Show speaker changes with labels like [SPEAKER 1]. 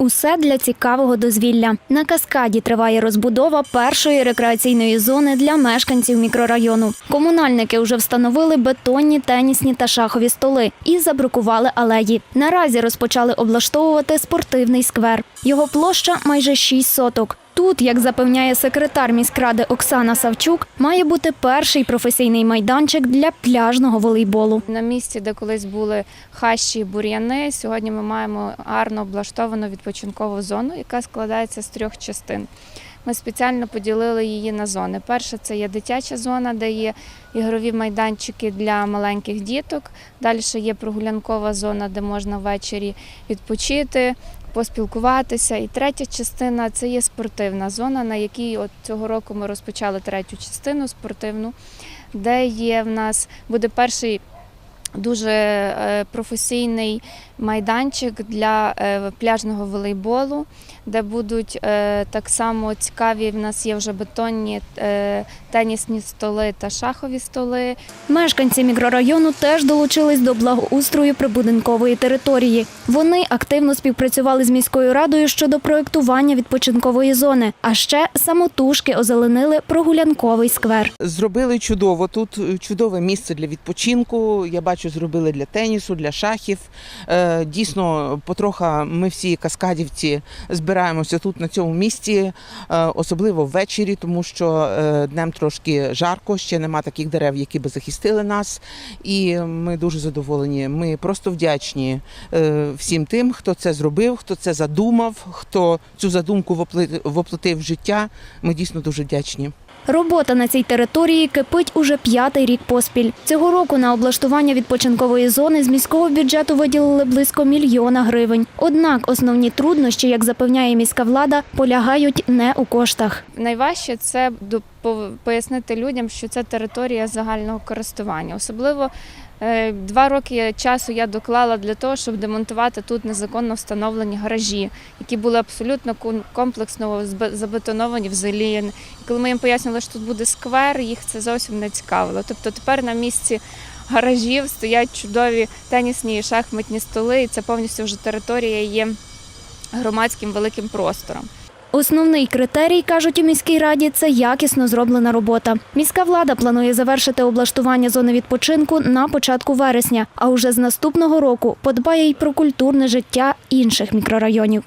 [SPEAKER 1] Усе для цікавого дозвілля. На каскаді триває розбудова першої рекреаційної зони для мешканців мікрорайону. Комунальники вже встановили бетонні, тенісні та шахові столи і забрукували алеї. Наразі розпочали облаштовувати спортивний сквер. Його площа майже 6 соток. Тут, як запевняє секретар міськради Оксана Савчук, має бути перший професійний майданчик для пляжного волейболу.
[SPEAKER 2] На місці, де колись були хащі і бур'яни, сьогодні ми маємо гарно облаштовану відпочинкову зону, яка складається з трьох частин. Ми спеціально поділили її на зони. Перша це є дитяча зона, де є ігрові майданчики для маленьких діток. Далі є прогулянкова зона, де можна ввечері відпочити, поспілкуватися. І третя частина це є спортивна зона, на якій от цього року ми розпочали третю частину спортивну, де є в нас буде перший дуже е, професійний майданчик для е, пляжного волейболу, де будуть е, так само цікаві. В нас є вже бетонні тенісні столи та шахові столи.
[SPEAKER 1] Мешканці мікрорайону теж долучились до благоустрою прибудинкової території. Вони активно співпрацювали з міською радою щодо проєктування відпочинкової зони, а ще самотужки озеленили прогулянковий сквер.
[SPEAKER 3] Зробили чудово. Тут чудове місце для відпочинку. Я бачу, зробили для тенісу, для шахів. Е, Дійсно, потроха ми всі каскадівці збираємося тут на цьому місці, е, особливо ввечері, тому що е, днем трошки жарко, ще нема таких дерев, які би захистили нас. І ми дуже задоволені. Ми просто вдячні всім тим, хто це зробив, хто це задумав, хто цю задумку воплотив в життя. Ми дійсно дуже вдячні.
[SPEAKER 1] Робота на цій території кипить уже п'ятий рік поспіль. Цього року на облаштування відпочинкової зони з міського бюджету виділили близько мільйона гривень. Однак основні труднощі, як запевняє міська влада, полягають не у коштах.
[SPEAKER 2] Найважче це пояснити людям, що це територія загального користування. Особливо два роки часу я доклала для того, щоб демонтувати тут незаконно встановлені гаражі, які були абсолютно комплексно забетоновані в зелі. І коли ми їм пояснили, що тут буде сквер, їх це зовсім не цікавило. Тобто тепер на місці гаражів стоять чудові тенісні і шахматні столи, і це повністю вже територія є громадським великим простором.
[SPEAKER 1] Основний критерій, кажуть у міській раді, це якісно зроблена робота. Міська влада планує завершити облаштування зони відпочинку на початку вересня, а уже з наступного року подбає й про культурне життя інших мікрорайонів.